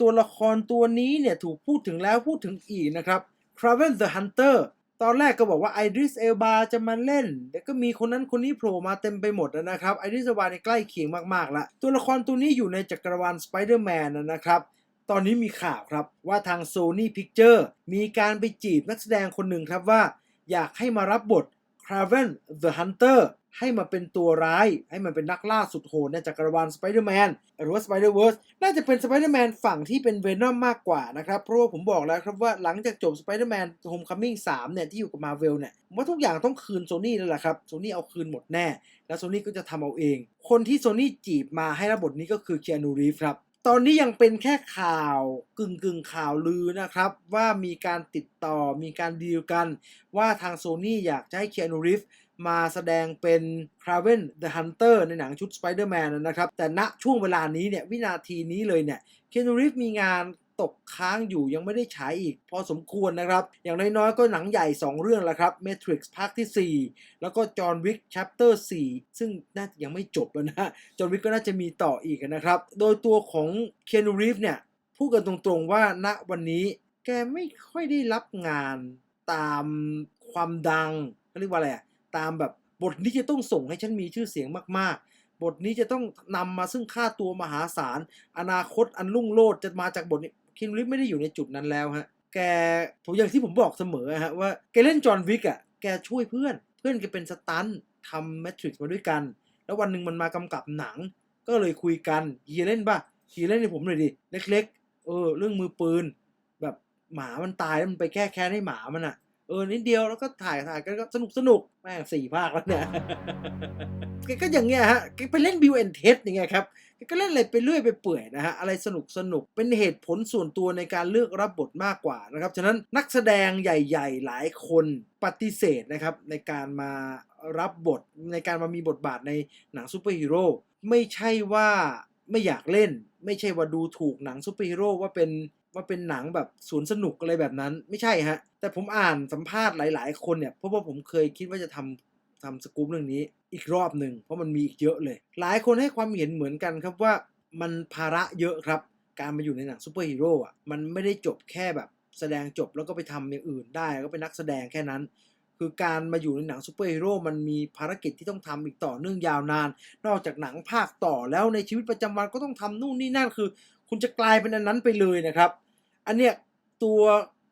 ตัวละครตัวนี้เนี่ยถูกพูดถึงแล้วพูดถึงอีกนะครับ Craven the Hunter ตอนแรกก็บอกว่าไอริสเอลบาจะมาเล่น แล้วก็มีคนนั้นคนนี้โผล่มาเต็มไปหมดนะครับไอริสเอลบาเนี่ยใกล้เคียงมากๆละตัวละครตัวนี้อยู่ในจักรวาลสไปเดอร์แมนนะครับตอนนี้มีข่าวครับว่าทาง Sony Picture มีการไปจีบนักแสดงคนหนึ่งครับว่า อยากให้มารับบท r a v e n the Hunter ให้มาเป็นตัวร้าย ให้มันเป็นนักล่าสุดโหดในจักรวาล Spider-Man หรือว่า Spider-Verse น่าจะเป็น Spider-Man ฝั่งที่เป็น Venom มากกว่านะครับ เพราะว่าผมบอกแล้วครับว่าหลังจากจบ Spider-Man Homecoming 3เนี่ย ที่อยู่กับ Marvel เนี่ยมว่าทุกอย่างต้องคืน Sony แล้วล่ะครับ Sony เอาคืนหมดแน่ แล้ว Sony ก็จะทำเอาเอง คนที่ Sony จีบมาให้รับบทนี้ก็คือ Keanu Reeves ครับ ตอนนี้ยังเป็นแค่ข่าวกึ่งกึ่งข่าวลือนะครับ ว่ามีการติดต่อมีการดีลกัน ว่าทางโซนี่อยากจะให้เคียนูริฟมาแสดงเป็น Craven the Hunter ในหนังชุด Spider-Man นะครับ แต่ณช่วงเวลานี้เนี่ย วินาทีนี้เลยเนี่ยเคียนูริฟมีงาน ตกค้างอยู่ยังไม่ได้ฉายอีกพอสมควรนะครับ อย่างน้อยๆ ก็หนังใหญ่ 2 เรื่องแล้วครับ Matrix ภาคที่ 4 แล้วก็ John Wick Chapter 4 ซึ่งน่าจะยังไม่จบแล้วนะ John Wick ก็น่าจะมีต่ออีกนะครับ โดยตัวของ Keanu Reeves เนี่ย พูดกันตรงๆว่าณวันนี้แกไม่ค่อยได้รับงานตามความดังเขาเรียกว่าอะไรอะตามแบบบทนี้จะต้องส่งให้ฉันมีชื่อเสียงมากๆ บทนี้จะต้องนำมาซึ่งค่าตัวมหาศาล อนาคตอันรุ่งโรจน์จะมาจากบทนี้ คินริฟไม่ได้อยู่ในจุดนั้นแล้วฮะ แกผมอย่างที่ผมบอกเสมอฮะว่าแกเล่นจอห์นวิกอะ แกช่วยเพื่อน เพื่อนแกเป็นสตันท์ทำแมทริกซ์มาด้วยกัน แล้ววันหนึ่งมันมากำกับหนัง ก็เลยคุยกันเฮียเล่นป่ะเฮียเล่นให้ผมหน่อยดิ เล็ก ๆ เออ เรื่องมือปืน แบบหมามันตายแล้วมันไปแก้แค้นให้หมามันอะเออนิดเดียวแล้วก็ถ่ายถ่ายกันก็สนุกสนุกแม่งสี่ภาคแล้วเนี่ยแกก็อย่างเงี้ยฮะแกไปเล่นบิวแอนเทสอย่างเงี้ยครับแกก็เล่นอะไรไปเรื่อยไปเปื่อยนะฮะอะไรสนุกสนุกเป็นเหตุผลส่วนตัวในการเลือกรับบทมากกว่านะครับฉะนั้นนักแสดงใหญ่ ๆ หลายคนปฏิเสธนะครับในการมารับบทในการมามีบทบาทในหนังซูเปอร์ฮีโร่ไม่ใช่ว่าไม่อยากเล่น ไม่ใช่ว่าดูถูกหนังซูเปอร์ฮีโร่ว่าเป็นว่าเป็นหนังแบบสวนสนุกอะไรแบบนั้นไม่ใช่ฮะ แต่ผมอ่านสัมภาษณ์หลาย ๆ คนเนี่ยเพราะว่าผมเคยคิดว่าจะทำ ทำสกู๊ปเรื่องนี้อีกรอบหนึ่งเพราะมันมีอีกเยอะเลย หลายคนให้ความเห็นเหมือนกันครับว่ามันภาระเยอะครับ การมาอยู่ในหนังซูเปอร์ฮีโร่อะมันไม่ได้จบแค่แบบแสดงจบแล้วก็ไปทำอย่างอื่นได้ก็เป็นนักแสดงแค่นั้น คือการมาอยู่ในหนังซูเปอร์ฮีโร่มันมีภารกิจที่ต้องทำอีกต่อเนื่องยาวนาน นอกจากหนังภาคต่อแล้วในชีวิตประจำวันก็ต้องทำนู่นนี่นั่นคือ คุณจะกลายเป็นอันนั้นไปเลยนะครับ อันเนี้ยตัว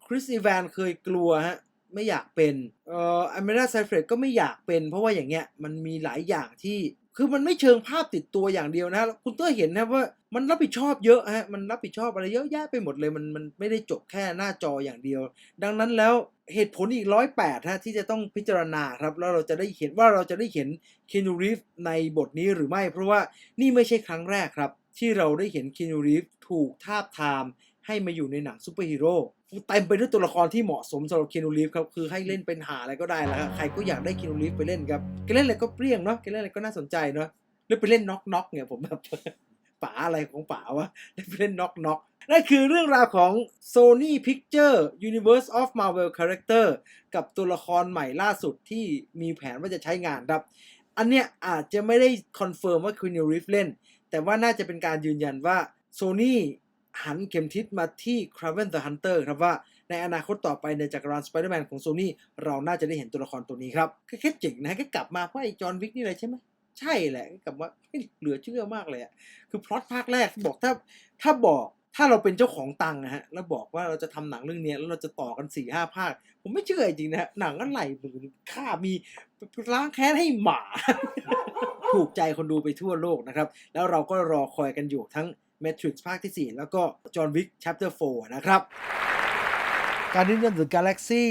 คริสอีแวนเคยกลัวฮะ ไม่อยากเป็นเอ่ออเมริกาไซเฟรดก็ไม่อยากเป็น เพราะว่าอย่างเงี้ยมันมีหลายอย่างที่คือมันไม่เชิงภาพติดตัวอย่างเดียวนะคุณเต้เห็นนะว่ามันรับผิดชอบเยอะฮะมันรับผิดชอบอะไรเยอะแยะไปหมดเลยมันมันไม่ได้จบแค่หน้าจออย่างเดียว ดังนั้นแล้วเหตุผลอีกร้อยแปดฮะที่จะต้องพิจารณาครับ แล้วเราจะได้เห็นว่าเราจะได้เห็นเคินูรีฟในบทนี้หรือไม่ เพราะว่านี่ไม่ใช่ครั้งแรกครับ ที่เราได้เห็นเคินูรีฟถูกทาบทามให้มาอยู่ในหนังซูเปอร์ฮีโร่ เต็มไปด้วยตัวละครที่เหมาะสมสำหรับคีนูรีฟครับ คือให้เล่นเป็นหาอะไรก็ได้แล้วครับใครก็อยากได้คีนูรีฟไปเล่นครับแกเล่นอะไรก็เปรี้ยงเนาะแกเล่นอะไรก็น่าสนใจเนาะหรือไปเล่นน็อกน็อกเนี่ยผมแบบป๋าอะไรของป๋าวะไปเล่นน็อกน็อกนั่นคือเรื่องราวของ Sony Picture Universe of Marvel Character กับตัวละครใหม่ล่าสุดที่มีแผนว่าจะใช้งานครับ อันเนี้ยอาจจะไม่ได้คอนเฟิร์มว่าคีนูรีฟเล่น แต่ว่าน่าจะเป็นการยืนยันว่า Sony หันเข็มทิศมาที่ Craven the Hunter ครับว่าในอนาคตต่อไปในจักรวาล Spider-Man ของ Sony เราน่าจะได้เห็นตัวละครตัวนี้ครับแค่เจ๋งนะแค่กลับมาเพราะไอ้จอห์นวิกนี่เลยใช่ไหมใช่แหละกลับว่าเหลือเชื่อมากเลยอะคือพล็อตภาคแรกบอกถ้าถ้าบอกถ้าเราเป็นเจ้าของตังค์นะฮะแล้วบอกว่าเราจะทำหนังเรื่องนี้แล้วเราจะต่อกัน4ี่ห้าภาค ผมไม่เชื่อจริงนะฮะหนังอะไรหมือนค่ามีล้างแค้นให้หมา ถูกใจคนดูไปทั่วโลกนะครับ แล้วเราก็รอคอยกันอยู่ทั้ง Matrix ภาคที่ 4 แล้วก็ John Wick Chapter 4 นะครับการดินเดน The Galaxy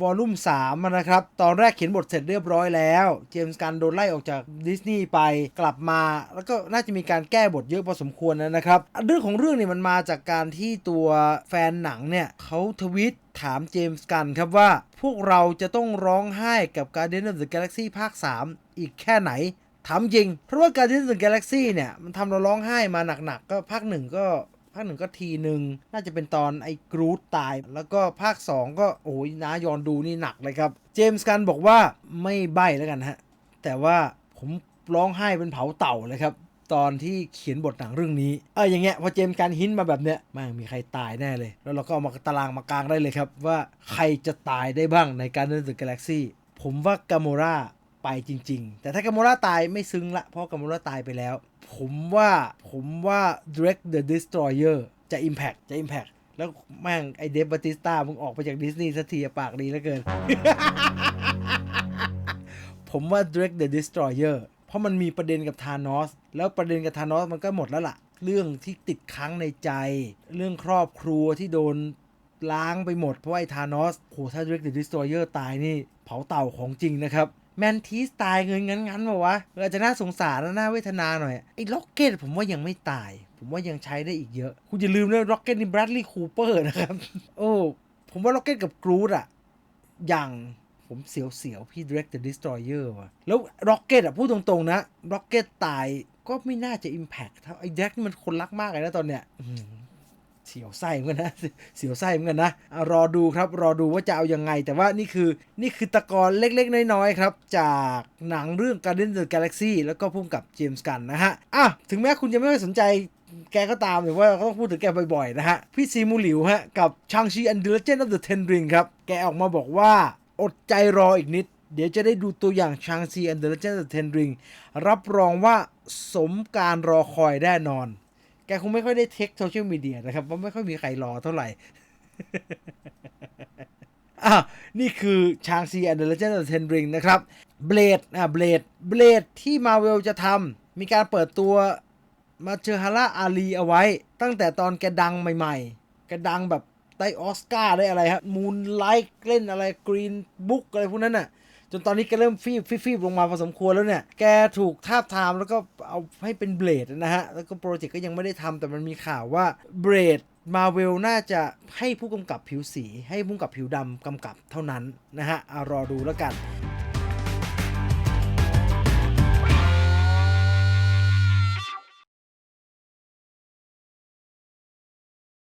Volume 3อะนะครับ ตอนแรกเขียนบทเสร็จเรียบร้อยแล้ว เจมส์การโดนไล่ออกจากดิสนีย์ไปกลับมา แล้วก็น่าจะมีการแก้บทเยอะพอสมควรนะครับ เรื่องของเรื่องเนี่ยมันมาจากการที่ตัวแฟนหนังเนี่ยเขาทวิตถามเจมส์กันครับว่า พวกเราจะต้องร้องไห้กับ Guardian of the Galaxy ภาค 3 อีกแค่ไหน ถามจริง เพราะว่า Guardians of the Galaxy เนี่ย มันทำเราร้องไห้มาหนักๆ ก็ภาคหนึ่งก็ภาคหนึ่งก็ทีหนึ่งน่าจะเป็นตอนไอ้กรูดตาย แล้วก็ภาค 2 ก็โอ้ยน้ายอนดูนี่หนักเลยครับ เจมส์กันบอกว่าไม่ใบ้แล้วกันฮะ แต่ว่าผมร้องไห้เป็นเผาเต่าเลยครับ ตอนที่เขียนบทหนังเรื่องนี้ เอออย่างเงี้ยพอเจมส์การหินมาแบบเนี้ยม่งมีใครตายแน่เลย แล้วเราก็เอามาตารางมากลางได้เลยครับ ว่าใครจะตายได้บ้างในการเดินถึงกาแล็กซี่ผมว่ากาโมรา ไปจริง ๆ แต่ถ้ากาโมราตายไม่ซึ้งละเพราะกาโมราตายไปแล้ว ผมว่าผมว่า Drake the Destroyer จะ Impact จะ Impact แล้วแม่งไอเดฟบาติสตามึงออกไปจากดิสนีย์สักทีปากดีเหลือเกิน ผมว่า Drake the Destroyer เพราะมันมีประเด็นกับธานอส แล้วประเด็นกับธานอสมันก็หมดแล้วล่ะ เรื่องที่ติดค้างในใจ เรื่องครอบครัวที่โดนล้างไปหมดเพราะไอ้ธานอสโหถ้า Drake the Destroyer ตายนี่ เผาเต่าของจริงนะครับ แมนทีสตายเงินงั้นงั้นๆปะวะเอออาจจะน่าสงสารและน่าเวทนาหน่อยไอ้ล็อกเก็ตผมว่ายังไม่ตาย ผมว่ายังใช้ได้อีกเยอะ คุณอย่าลืมนะล็อกเก็ตนี่แบรดลีย์คูเปอร์นะครับ โอ้ผมว่าล็อกเก็ตกับกรูดอะอย่างผมเสียวๆ พี่ Drake the Destroyer ว่ะ แล้วล็อกเก็ตอะพูดตรงๆนะล็อกเก็ตตายก็ไม่น่าจะ Impact เท่าไอ้แดกนี่มันคนรักมากเลยนะตอนเนี้ย เสียวไส้เหมือนกันนะเสียวไส้เหมือนกันนะรอดูครับรอดูว่าจะเอายังไง แต่ว่านี่คือนี่คือตะกอนเล็กๆ น้อยๆครับ จากหนังเรื่อง Guardians of the Galaxy แล้วก็พุ่มกับเจมส์กันนะฮะอะถึงแม้คุณจะไม่ค่อยสนใจแกก็ตามแต่ว่าก็ต้องพูดถึงแกบ่อยๆนะฮะ พี่ซีมูหลิวฮะ กับชางชีอันเดอร์เจน of the Ten Ring ครับ แกออกมาบอกว่าอดใจรออีกนิด เดี๋ยวจะได้ดูตัวอย่างชางซีอันเดอร์เจน of the Ten Ring รับรองว่าสมการรอคอยแน่นอน แกคงไม่ค่อยได้เทคโซเชียลมีเดียนะครับเพราะไม่ค่อยมีใครรอเท่าไหร่อะนี่คือชางซีแอนเด์เลเจนด์เทนริงนะครับเบลดอะเบลดเบลดที่มาเวลจะทำมีการเปิดตัวมาเจอฮาร่าอาลีเอาไว้ ตั้งแต่ตอนแกดังใหม่ๆ แกดังแบบได้ออสการ์ได้อะไรฮะมูนไลท์เล่นอะไรกรีนบุ๊กอะไรพวกนั้นน่ะ จนตอนนี้แกเริ่มฟีบฟีบลงมาพอสมควรแล้วเนี่ย แกถูกทาบทามแล้วก็เอาให้เป็นเบลดนะฮะ แล้วก็โปรเจกต์ก็ยังไม่ได้ทำแต่มันมีข่าวว่าเบลดมาเวลน่าจะให้ผู้กำกับผิวสี ให้ผู้กำกับผิวดำกำกับเท่านั้นนะฮะเอารอดูแล้วกัน